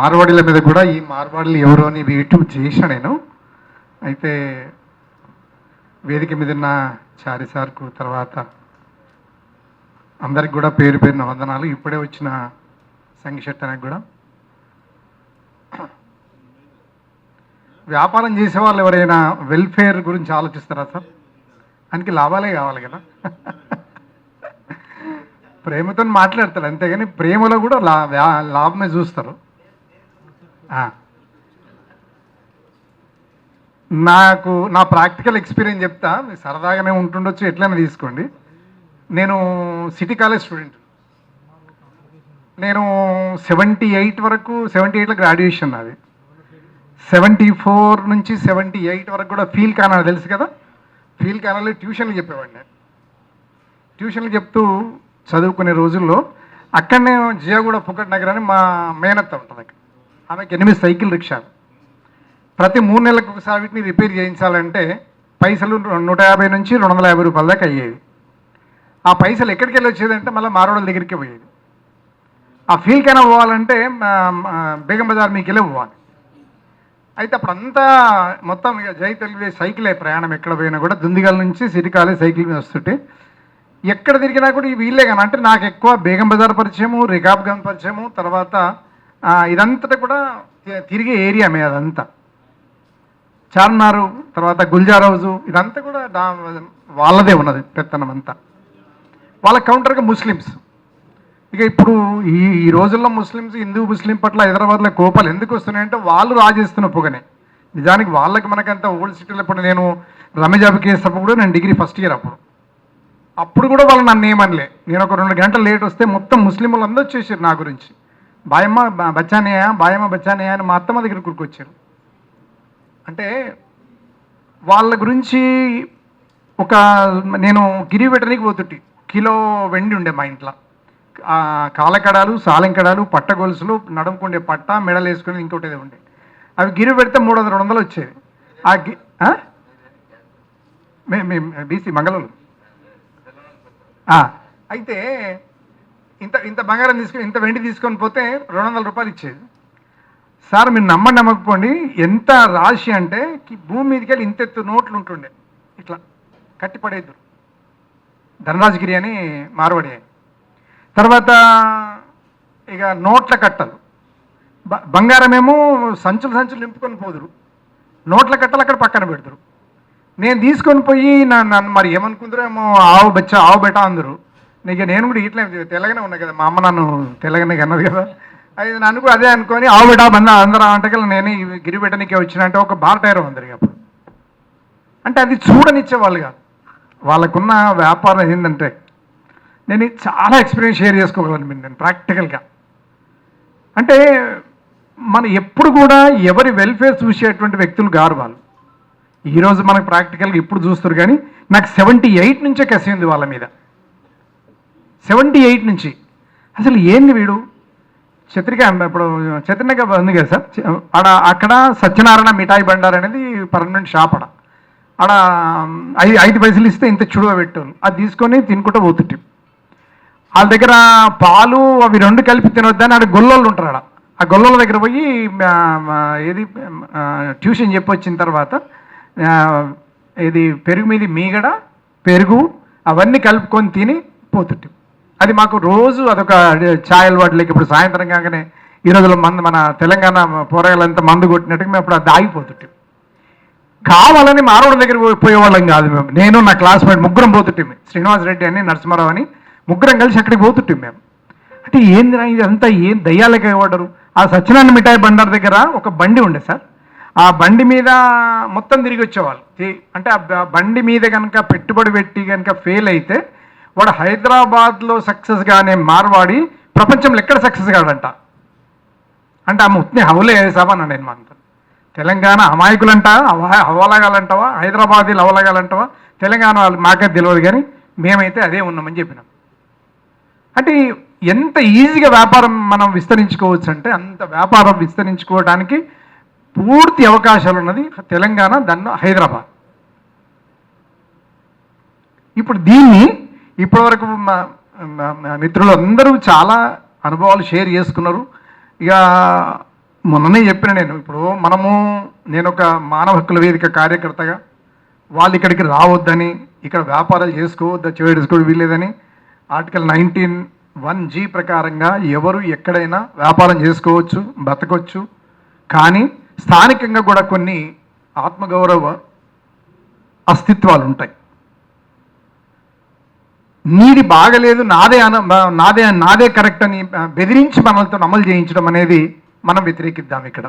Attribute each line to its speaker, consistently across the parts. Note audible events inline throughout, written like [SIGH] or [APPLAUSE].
Speaker 1: మార్వాడీల మీద కూడా ఈ మార్వాడీలు ఎవరు అని యూట్యూబ్ చేసిన నేను. అయితే వేదిక మీద ఉన్న చారి సార్కు తర్వాత అందరికి కూడా పేరు పేరున వందనాలు. ఇప్పుడే వచ్చిన సంఘశెట్టనికి కూడా. వ్యాపారం చేసే వాళ్ళు ఎవరైనా వెల్ఫేర్ గురించి ఆలోచిస్తారా సార్? దానికి లాభాలే కావాలి కదా. ప్రేమతో మాట్లాడతారు అంతేగాని ప్రేమలో కూడా లా లాభమే చూస్తారు. నాకు నా ప్రాక్టికల్ ఎక్స్పీరియన్స్ చెప్తా. మీరు సరదాగానే ఉంటుండొచ్చు ఎట్లయినా తీసుకోండి. నేను సిటీ కాలేజ్ స్టూడెంట్. నేను సెవెంటీ ఎయిట్ వరకు సెవెంటీ ఎయిట్లో గ్రాడ్యుయేషన్ నాది. సెవెంటీ ఫోర్ నుంచి సెవెంటీ ఎయిట్ వరకు కూడా ఫీల్ కానా తెలుసు కదా? ఫీల్ కానాలో ట్యూషన్లు చెప్పేవాడిని. నేను ట్యూషన్లు చెప్తూ చదువుకునే రోజుల్లో అక్కడనే జియాగూడ పుక్కట్ నగర్ అని మా మేనత్త ఉంటుంది అక్కడ. ఆమెకి ఎనిమిది సైకిల్ రిక్షాలు. ప్రతి మూడు నెలలకు ఒకసారి వీటిని రిపేర్ చేయించాలంటే పైసలు నూట యాభై నుంచి రెండు వందల యాభై రూపాయల దాకా అయ్యేవి. ఆ పైసలు ఎక్కడికి వెళ్ళి వచ్చేదంటే మళ్ళీ మారోడల దగ్గరికి పోయేది. ఆ ఫీల్కైనా పోవాలంటే బేగం బజార్ మీకు వెళ్ళి పోవాలి. అయితే అప్పుడంతా మొత్తం ఇక జై తెలివే సైకిలే ప్రయాణం. ఎక్కడ పోయినా కూడా దుందిగల నుంచి సిరికాలే సైకిల్ మీద వస్తుంటే ఎక్కడ తిరిగినా కూడా ఈ వీళ్ళే కానీ అంటే నాకు ఎక్కువ బేగం బజార్ పరిచయము రికాబ్గన్ పరిచయము తర్వాత ఇదంతటా కూడా తిరిగే ఏరియా మే అదంతా. చార్మినారు తర్వాత గుల్జార్ హౌజు ఇదంతా కూడా దా- వాళ్ళదే ఉన్నది పెత్తనం అంతా. వాళ్ళ కౌంటర్గా ముస్లిమ్స్. ఇక ఇప్పుడు ఈ ఈ రోజుల్లో ముస్లిమ్స్ హిందూ ముస్లిం పట్ల హైదరాబాద్లో కోపాలు ఎందుకు వస్తున్నాయంటే వాళ్ళు రాజేస్తున్న పొగనే. నిజానికి వాళ్ళకి మనకంత ఓల్డ్ సిటీలో ఇప్పుడు నేను రమేజాబ్ కేసు కూడా నేను డిగ్రీ ఫస్ట్ ఇయర్ అప్పుడు. అప్పుడు కూడా వాళ్ళు నన్ను ఏమనలే. నేను ఒక రెండు గంటలు లేట్ వస్తే మొత్తం ముస్లింలు అందరూ వచ్చేసారు నా గురించి. బాయమ్మ బ- బచ్చానయ్య బాయమ్మ బచ్చానయ్య అని మా అత్తమ్మ దగ్గర కూరుకొచ్చారు అంటే వాళ్ళ గురించి ఒక నేను గిరి పెట్టడానికి పోతుంటి. కిలో వెండి ఉండే మా ఇంట్లో. కాలకడాలు సాలంకడాలు పట్ట గొలుసులు నడుముకుండే పట్ట మెడలు వేసుకుని ఇంకోటి ఉండే. అవి గిరి పెడితే మూడు వందల రెండు వందలు వచ్చేవి ఆ గి మేము బీసీ మంగళూరు. అయితే ఇంత ఇంత బంగారం తీసుకొని ఇంత వెండి తీసుకొని పోతే రెండు వందల రూపాయలు ఇచ్చేది. సార్ మీరు నమ్మండి నమ్మకపోండి. ఎంత రాశి అంటే భూమి మీదకి వెళ్ళి ఇంత ఎత్తు నోట్లు ఉంటుండే. ఇట్లా కట్టి పడేద్దురు ధనరాజగిరి అని మార్వడి తర్వాత ఇక నోట్ల కట్టలు. బ- బంగారమేమో సంచులు సంచులు నింపుకొని పోదురు. నోట్ల కట్టలు అక్కడ పక్కన పెడతారు. నేను తీసుకొని పోయి నా- నన్ను మరి ఏమనుకుందరో ఏమో ఆవు బెచ్చ ఆవు బెట్ట అందరు. నీకు నేను కూడా ఇట్లా తెలంగాణ ఉన్నా కదా మా అమ్మ నన్ను తెల్లగానే అన్నది కదా. అది నన్ను కూడా అదే అనుకొని ఆవిడ బెట్ట బంద అందరూ అంటకల్ నేను గిరిబెట్టనికే వచ్చిన అంటే ఒక బార్ టైర్ అందరు అప్పుడు. అంటే అది చూడనిచ్చేవాళ్ళు కాదు. వాళ్ళకున్న వ్యాపారం ఏంటంటే నేను చాలా ఎక్స్పీరియన్స్ షేర్ చేసుకోగలను నేను ప్రాక్టికల్గా అంటే మనం ఎప్పుడు కూడా ఎవరి వెల్ఫేర్ చూసేటువంటి వ్యక్తులు గారు వాళ్ళు. ఈరోజు మనకు ప్రాక్టికల్గా ఇప్పుడు చూస్తారు కానీ నాకు సెవెంటీ ఎయిట్ నుంచే కసి ఉంది వాళ్ళ మీద. సెవెంటీ ఎయిట్ నుంచి. అసలు ఏంది వీడు? చత్రిక ఇప్పుడు చత్రిక ఉంది కదా సార్? ఆడ అక్కడ సత్యనారాయణ మిఠాయి బండార్ అనేది పర్మనెంట్ షాప్ ఆడ. ఆడ ఐదు ఐదు పైసలు ఇస్తే ఇంత చుడువ పెట్టాను అది తీసుకొని తినుకుంటూ పోతుంటే. వాళ్ళ దగ్గర పాలు అవి రెండు కలిపి తినొద్దని ఆడ గొల్లోళ్ళు ఉంటారు ఆడ. ఆ గొల్లల దగ్గర పోయి ఏది ట్యూషన్ చెప్పి వచ్చిన తర్వాత ఇది పెరుగు మీద మీగడ పెరుగు అవన్నీ కలుపుకొని తిని పోతుంటాం. అది మాకు రోజు అదొక ఛాయ్ అలవాట్లకి ఇప్పుడు సాయంత్రం కాగానే ఈ రోజుల్లో మందు మన తెలంగాణ పోరగాలంతా మందు కొట్టినట్టుగా మేము అప్పుడు అది ఆగిపోతుంటాం. కావాలని మారవాడి దగ్గర పోయి- పోయేవాళ్ళం కాదు మేము. నేను నా క్లాస్మేట్ ముగ్గురం పోతుంటాం శ్రీనివాస్ రెడ్డి అని నరసింహారావు అని ముగ్గురం కలిసి అక్కడికి పోతుంటాం మేము. అంటే ఏందిరా ఇదంతా ఏం దయ్యాలకి ఇవ్వడరు ఆ సత్యనారాయణ మిఠాయి బండార్ దగ్గర ఒక బండి ఉండే సార్. ఆ బండి మీద మొత్తం తిరిగి వచ్చేవాళ్ళు. అంటే ఆ బండి మీద కనుక పెట్టుబడి పెట్టి కనుక ఫెయిల్ అయితే వాడు హైదరాబాద్లో సక్సెస్ కానీ మార్వాడి ప్రపంచంలో ఎక్కడ సక్సెస్ కాడంట. అంటే ఆ ముత్ని హవలే వేసావా నేను మాట తెలంగాణ అమాయకులంట హవలగాలంటావా హైదరాబాదీలు అవలగాలంటావా తెలంగాణ వాళ్ళు మాకే తెలియదు కానీ మేమైతే అదే ఉన్నామని చెప్పినాం. అంటే ఎంత ఈజీగా వ్యాపారం మనం విస్తరించుకోవచ్చు అంటే అంత వ్యాపారం విస్తరించుకోవడానికి పూర్తి అవకాశాలు ఉన్నది తెలంగాణ దాన్ని హైదరాబాద్. ఇప్పుడు దీన్ని ఇప్పటివరకు మా మిత్రులు అందరూ చాలా అనుభవాలు షేర్ చేసుకున్నారు. ఇక మొన్ననే చెప్పిన నేను ఇప్పుడు మనము నేను ఒక మానవ హక్కుల వేదిక కార్యకర్తగా వాళ్ళు ఇక్కడికి రావద్దని ఇక్కడ వ్యాపారాలు చేసుకోవద్దా చేసుకోవడం వీల్లేదని ఆర్టికల్ నైన్టీన్ వన్ జీ ప్రకారంగా ఎవరు ఎక్కడైనా వ్యాపారం చేసుకోవచ్చు బతకొచ్చు కానీ స్థానికంగా కూడా కొన్ని ఆత్మగౌరవ అస్తిత్వాలు ఉంటాయి నీది బాగలేదు నాదే అన నాదే నాదే కరెక్ట్ అని బెదిరించి మనలతో అమలు చేయించడం అనేది మనం వ్యతిరేకిద్దాం ఇక్కడ.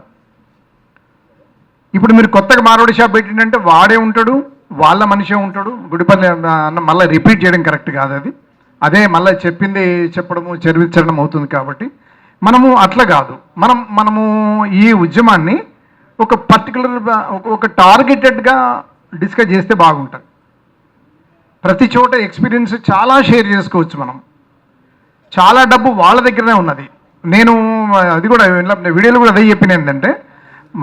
Speaker 1: ఇప్పుడు మీరు కొత్తగా మారోడి షాప్ పెట్టిందంటే వాడే ఉంటాడు వాళ్ళ మనిషే ఉంటాడు. గుడిపల్లి అన్న మళ్ళీ రిపీట్ చేయడం కరెక్ట్ కాదు అది. అదే మళ్ళీ చెప్పింది చెప్పడము చదివించడం అవుతుంది కాబట్టి. మనము అట్లా కాదు. మనం మనము ఈ ఉద్యమాన్ని ఒక పర్టికులర్ ఒక టార్గెటెడ్గా డిస్కస్ చేస్తే బాగుంటుంది. ప్రతి చోట ఎక్స్పీరియన్స్ చాలా షేర్ చేసుకోవచ్చు మనం. చాలా డబ్బు వాళ్ళ దగ్గరనే ఉన్నది. నేను అది కూడా వీడియోలు వీడియోలో కూడా అదే చెప్పిన ఏంటంటే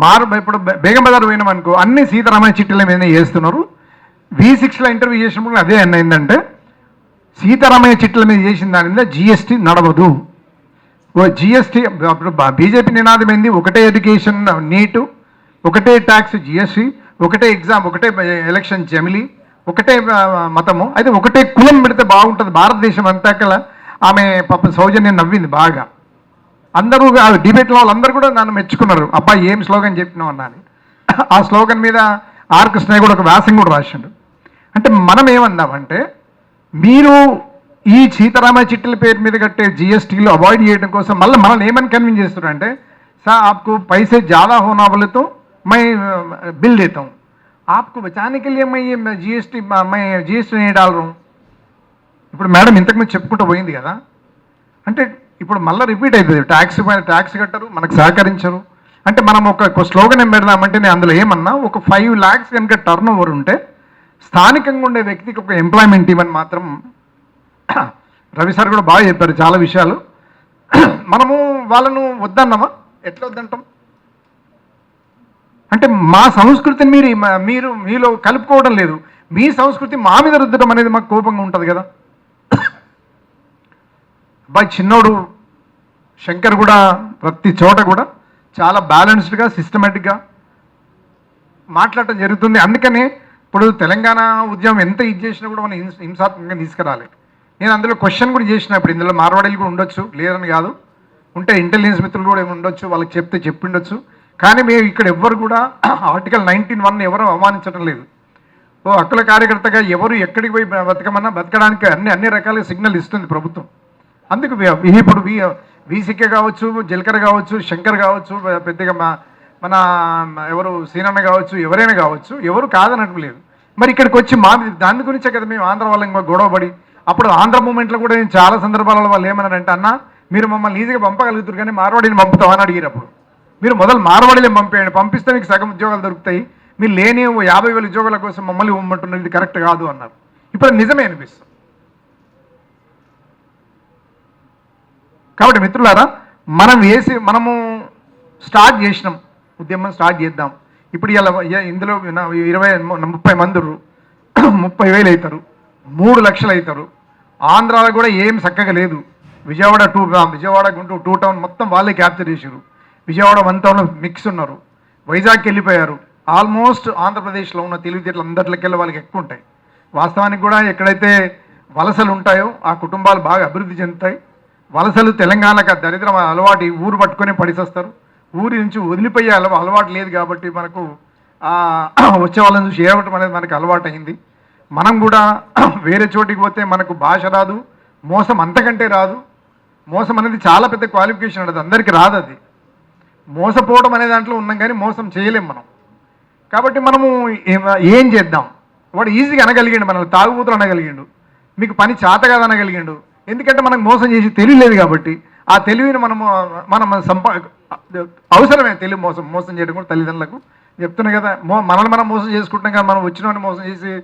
Speaker 1: మారు ఇప్పుడు బేగం బజార్ పోయినాం అనుకో అన్ని సీతారామయ్య చిట్టీల మీద చేస్తున్నారు. వి సిక్స్లో ఇంటర్వ్యూ చేసినప్పుడు అదే అన్న ఏంటంటే సీతారామయ్య చిట్టీల మీద చేసిన దాని మీద జిఎస్టీ నడవదు. ఓ జిఎస్టీ అప్పుడు బీజేపీ నినాదం ఏంది ఒకటే ఎడ్యుకేషన్ నీటు ఒకటే ట్యాక్స్ జిఎస్టీ ఒకటే ఎగ్జామ్ ఒకటే ఎలక్షన్ జమిలీ ఒకటే మతము. అయితే ఒకటే కులం పెడితే బాగుంటుంది భారతదేశం అంతా కల. ఆమె పాప సౌజన్యం నవ్వింది బాగా. అందరూ డిబేట్లో వాళ్ళందరూ కూడా నన్ను మెచ్చుకున్నారు. అబ్బాయి ఏం స్లోగన్ చెప్పినావు? అన్నాను. ఆ స్లోగన్ మీద ఆర్ కృష్ణయ్య కూడా ఒక వ్యాసం కూడా రాసిండు. అంటే మనం ఏమన్నామంటే మీరు ఈ సీతారామ చిట్టల పేరు మీద కట్టే జిఎస్టీలు అవాయిడ్ చేయడం కోసం మళ్ళీ మనల్ని ఏమని కన్విన్స్ చేస్తున్నారంటే సార్ ఆకు పైసే జాదా హోనా మై బిల్ దేతా. आपको बचाने के लिए मैं ये जीएसटी मैं जीएसटी नहीं डाल रहा हूँ ఇప్పుడు మేడం ఇంతకుముందు చెప్పుకుంటూ పోయింది కదా అంటే ఇప్పుడు మళ్ళీ రిపీట్ అవుతుంది ట్యాక్స్ పైన ట్యాక్స్ కట్టరు మనకు సహకరించరు అంటే మనం ఒక ఒక స్లోగన్ ఏం పెడదామంటే నేను అందులో ఏమన్నా ఒక ఫైవ్ ల్యాక్స్ కనుక టర్న్ ఓవర్ ఉంటే స్థానికంగా ఉండే వ్యక్తికి ఒక ఎంప్లాయ్మెంట్ ఇవ్వని మాత్రం రవి సార్ కూడా బాగా చెప్పారు చాలా విషయాలు మనము వాళ్ళను వద్దన్నామా ఎట్లా వద్దంటాం అంటే మా సంస్కృతిని మీరు మీరు మీలో కలుపుకోవడం లేదు. మీ సంస్కృతి మా మీద రుద్దడం అనేది మాకు కోపంగా ఉంటుంది కదా. అబ్బాయి చిన్నోడు శంకర్ కూడా ప్రతి చోట కూడా చాలా బ్యాలెన్స్డ్గా సిస్టమేటిక్గా మాట్లాడటం జరుగుతుంది. అందుకనే ఇప్పుడు తెలంగాణ ఉద్యమం ఎంత ఇది చేసినా కూడా మనం హింస హింసాత్మకంగా తీసుకురాలి. నేను అందులో క్వశ్చన్ కూడా చేసిన ఇప్పుడు ఇందులో మార్వాడీలు కూడా ఉండొచ్చు లేదని కాదు. ఉంటే ఇంటెలిజెన్స్ మిత్రులు కూడా ఏమి ఉండొచ్చు వాళ్ళకి చెప్తే చెప్పిండొచ్చు. కానీ మేము ఇక్కడ ఎవ్వరు కూడా [CLEARS THROAT] ఆర్టికల్ నైన్టీన్ వన్ ఎవరు అవమానించడం లేదు. ఓ హక్కుల కార్యకర్తగా ఎవరు ఎక్కడికి పోయి బతకమన్నా బతకడానికి అన్ని అన్ని రకాల సిగ్నల్ ఇస్తుంది ప్రభుత్వం. అందుకు ఇప్పుడు వి వీసికే కావచ్చు జలకర్ కావచ్చు శంకర్ కావచ్చు పెద్దగా మా మన ఎవరు సీనన్న కావచ్చు ఎవరైనా కావచ్చు ఎవరు కాదనటం లేదు. మరి ఇక్కడికి వచ్చి మా దాని గురించే కదా మేము ఆంధ్ర వాళ్ళకి గొడవపడి అప్పుడు ఆంధ్ర మూమెంట్లో కూడా నేను చాలా సందర్భాలలో వాళ్ళు ఏమన్నారంటే అన్న మీరు మమ్మల్ని ఈజీగా పంపగలుగుతారు కానీ మార్వాడిని పంపుతామని అడిగినప్పుడు మీరు మొదలు మార్వాడిని పంపేయండి. పంపిస్తే మీకు సగం ఉద్యోగాలు దొరుకుతాయి. మీరు లేని యాభై వేల ఉద్యోగాల కోసం మమ్మల్ని ఇవ్వమంటున్నారు. ఇది కరెక్ట్ కాదు అన్నారు. ఇప్పుడు నిజమే అనిపిస్తుంది. కాబట్టి మిత్రులారా మనం వేసి మనము స్టార్ట్ చేసినాం. ఉద్యమం స్టార్ట్ చేద్దాం. ఇప్పుడు ఇలా ఇందులో ఇరవై ముప్పై మంది [CLEARS THROAT] ముప్పై వేలు అవుతారు మూడు లక్షలు అవుతారు ఆంధ్రాలో కూడా ఏం చక్కగా లేదు. Vijayawada to Vijayawada Guntur to town మొత్తం వాళ్ళే క్యాప్చర్ చేసారు విజయవాడ వన్ మిక్స్ ఉన్నారు. వైజాగ్కి వెళ్ళిపోయారు ఆల్మోస్ట్ ఆంధ్రప్రదేశ్లో ఉన్న తెలివితేటలు అందరికెళ్ళి వాళ్ళకి ఎక్కువ ఉంటాయి. వాస్తవానికి కూడా ఎక్కడైతే వలసలు ఉంటాయో ఆ కుటుంబాలు బాగా అభివృద్ధి చెందుతాయి. వలసలు తెలంగాణకు దరిద్రం అలవాటు ఊరు పట్టుకొని పడిసేస్తారు ఊరి నుంచి వదిలిపోయే అలవా అలవాటు లేదు కాబట్టి మనకు వచ్చే వాళ్ళని చూసి ఏడవటం అనేది మనకు అలవాటు అయింది మనం కూడా [CLEARS THROAT] వేరే చోటికి పోతే మనకు భాష రాదు మోసం అంతకంటే రాదు. మోసం అనేది చాలా పెద్ద క్వాలిఫికేషన్ ఉండదు అందరికీ రాదు అది. మోసపోవడం అనే దాంట్లో ఉన్నాం కానీ మోసం చేయలేం మనం. కాబట్టి మనము ఏం- చేద్దాం? వాడు ఈజీగా అనగలిగిండు మనల్ని తాగుబోతులు అనగలిగిండు. మీకు పని చేత కాదు అనగలిగిండు. ఎందుకంటే మనకు మోసం చేసి తెలియలేదు కాబట్టి ఆ తెలివిని మనము మనం సంపా అవసరమే తెలివి మోసం మోసం చేయడం కూడా తల్లిదండ్రులకు. చెప్తున్నాయి కదా మో మనల్ని మనం మోసం చేసుకుంటాం కదా మనం వచ్చిన మోసం చేసి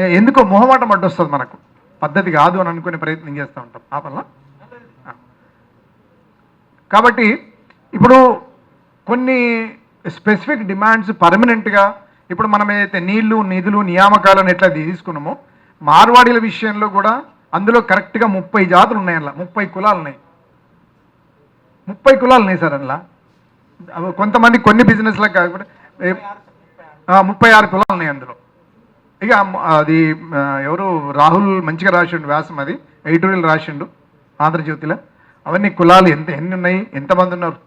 Speaker 1: ఎందుకో మొహమాటం అడ్డొస్తుంది మనకు. పద్ధతి కాదు అని అనుకునే ప్రయత్నం చేస్తూ ఉంటాం. ఆ పనుల? కాబట్టి ఇప్పుడు కొన్ని స్పెసిఫిక్ డిమాండ్స్ పర్మనెంట్గా ఇప్పుడు మనం ఏదైతే నీళ్ళు నిధులు నియామకాలను ఎట్లా తీసుకున్నామో మార్వాడీల విషయంలో కూడా అందులో కరెక్ట్గా ముప్పై జాతులు ఉన్నాయి అందులో ముప్పై కులాలు ఉన్నాయి. ముప్పై కులాలు ఉన్నాయి సార్ అందులో. కొంతమంది కొన్ని బిజినెస్లకు కాకుండా ముప్పై ఆరు కులాలు ఉన్నాయి అందులో. ఇక అది ఎవరు? రాహుల్ మంచిగా రాసిండు వ్యాసం అది. ఎడిటోరియల్ రాసిండు ఆంధ్రజ్యోతిలో. అవన్నీ కులాలు ఎంత ఎన్ని ఉన్నాయి? ఎంతమంది ఉన్నారు?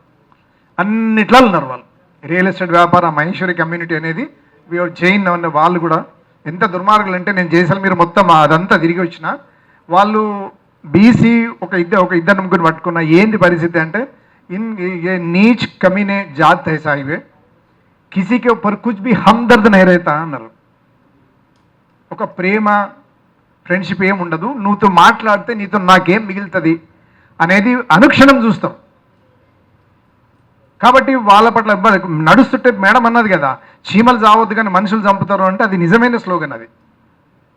Speaker 1: అన్నిట్లో ఉన్నారు వాళ్ళు. రియల్ ఎస్టేట్ వ్యాపారం మహేశ్వరి కమ్యూనిటీ అనేది జైన్ అన్న వాళ్ళు కూడా ఎంత దుర్మార్గులు అంటే నేను చేసిన మీరు మొత్తం అదంతా తిరిగి వచ్చిన వాళ్ళు బీసీ ఒక ఇద్దరు ఒక ఇద్దరు ముగ్గురు పట్టుకున్న ఏంది పరిస్థితి అంటే ఇన్ ఏ నీచ్ కమినే జాత్ హై సాహిబే కిసీకి పర్ కుచ్ బి హందర్ద్ నైరైతా అన్నారు. ఒక ప్రేమ ఫ్రెండ్షిప్ ఏం ఉండదు నువ్వుతో మాట్లాడితే నీతో నాకేం మిగులుతుంది అనేది అనుక్షణం చూస్తావు కాబట్టి వాళ్ళ పట్ల నడుస్తుంటే మేడం అన్నది కదా చీమలు చావద్దు కానీ మనుషులు చంపుతారు అంటే అది నిజమైన స్లోగన్ అది.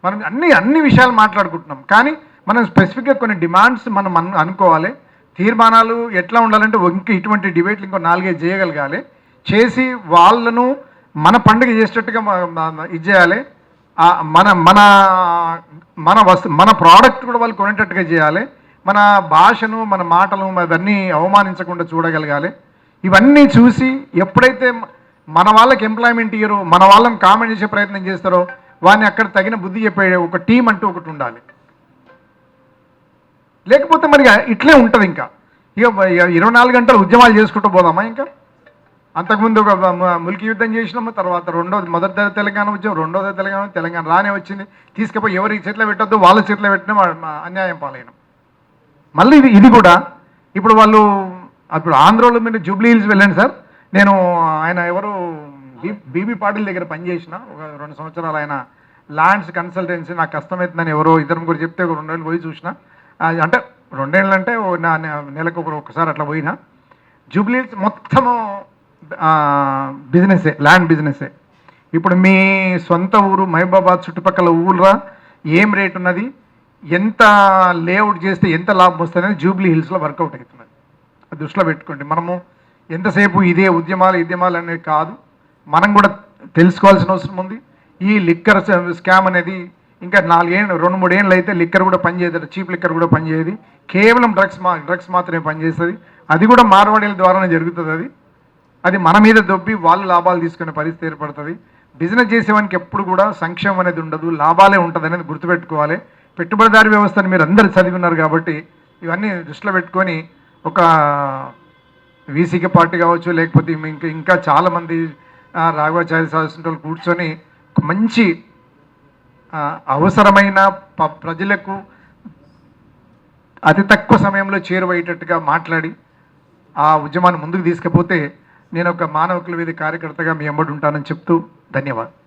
Speaker 1: మనం అన్ని అన్ని విషయాలు మాట్లాడుకుంటున్నాం. కానీ మనం స్పెసిఫిక్గా కొన్ని డిమాండ్స్ మనం అనుకోవాలి. తీర్మానాలు ఎట్లా ఉండాలంటే ఇంకా ఇటువంటి డిబేట్లు ఇంకో నాలుగైదు చేయగలగాలి. చేసి వాళ్ళను మన పండుగ చేసేటట్టుగా ఇది చేయాలి. మన మన మన వస్తు మన ప్రోడక్ట్ కూడా వాళ్ళు కొనేటట్టుగా చేయాలి. మన భాషను మన మాటలు అవన్నీ అవమానించకుండా చూడగలగాలి. ఇవన్నీ చూసి ఎప్పుడైతే మన వాళ్ళకి ఎంప్లాయ్మెంట్ ఇయ్యరో మన వాళ్ళని కామెంట్ చేసే ప్రయత్నం చేస్తారో వాడిని అక్కడ తగిన బుద్ధి చెప్పే ఒక టీం అంటూ ఒకటి ఉండాలి. లేకపోతే మరి ఇట్లే ఉంటుంది ఇంకా. ఇక ఇరవై నాలుగు గంటలు ఉద్యమాలు చేసుకుంటూ పోదామా ఇంకా? అంతకుముందు ఒక ములికి యుద్ధం చేసినాము తర్వాత రెండోది మొదటి తెలంగాణ ఉద్యమం రెండోది తెలంగాణ తెలంగాణ రానే వచ్చింది. తీసుకుపోయి ఎవరి చేతిలో పెట్టద్దు వాళ్ళ చేతిలో పెట్టినా అన్యాయం పాలైన. మళ్ళీ ఇది ఇది కూడా ఇప్పుడు వాళ్ళు అప్పుడు ఆంధ్రలో మీరు జూబ్లీ హిల్స్ వెళ్ళండి సార్. నేను ఆయన ఎవరు బీబీ పాటిల్ దగ్గర పనిచేసిన ఒక రెండు సంవత్సరాలు ఆయన ల్యాండ్స్ కన్సల్టెన్సీ నాకు కష్టమవుతుందని ఎవరో ఇద్దరు గురించి చెప్తే ఒక రెండు పోయి చూసిన. అంటే రెండేళ్ళు అంటే ఓ నా- నెలకు ఒక ఒకసారి అట్లా పోయినా. జూబ్లీ హిల్స్ మొత్తము బిజినెసే ల్యాండ్ బిజినెసే ఇప్పుడు మీ సొంత ఊరు మహబూబాబాద్ చుట్టుపక్కల ఊర్రా ఏం రేట్ ఉన్నది ఎంత లేఅవుట్ చేస్తే ఎంత లాభం వస్తుంది అనేది జూబ్లీ హిల్స్లో వర్కౌట్ అవుతున్నది. దృష్టిలో పెట్టుకోండి. మనము ఎంతసేపు ఇదే ఉద్యమాలు ఉద్యమాలు అనేది కాదు. మనం కూడా తెలుసుకోవాల్సిన అవసరం ఉంది. ఈ లిక్కర్ స్కామ్ అనేది ఇంకా నాలుగేళ్ళు రెండు మూడేళ్ళు అయితే లిక్కర్ కూడా పనిచేయదు చీప్ లిక్కర్ కూడా పనిచేయదు. కేవలం డ్రగ్స్ మా డ్రగ్స్ మాత్రమే పనిచేస్తుంది. అది కూడా మార్వాడీల ద్వారానే జరుగుతుంది అది. అది మన మీద దొబ్బి వాళ్ళు లాభాలు తీసుకునే పరిస్థితి ఏర్పడుతుంది. బిజినెస్ చేసేవానికి ఎప్పుడు కూడా సంక్షేమం అనేది ఉండదు. లాభాలే ఉంటుంది అనేది గుర్తుపెట్టుకోవాలి. పెట్టుబడిదారి వ్యవస్థని మీరు అందరు చదివి ఉన్నారు కాబట్టి ఇవన్నీ దృష్టిలో పెట్టుకొని ఒక వీసీకి పార్టీ కావచ్చు లేకపోతే ఇంకా ఇంకా చాలామంది రాఘవాచార్య శాస్త్రి వాళ్ళు కూర్చొని మంచి అవసరమైన ప- ప్రజలకు అతి తక్కువ సమయంలో చేరువయ్యేటట్టుగా మాట్లాడి ఆ ఉద్యమాన్ని ముందుకు తీసుకుపోతే నేను ఒక మానవ కుల కార్యకర్తగా మీ అమ్మడు ఉంటానని చెప్తూ ధన్యవాదాలు.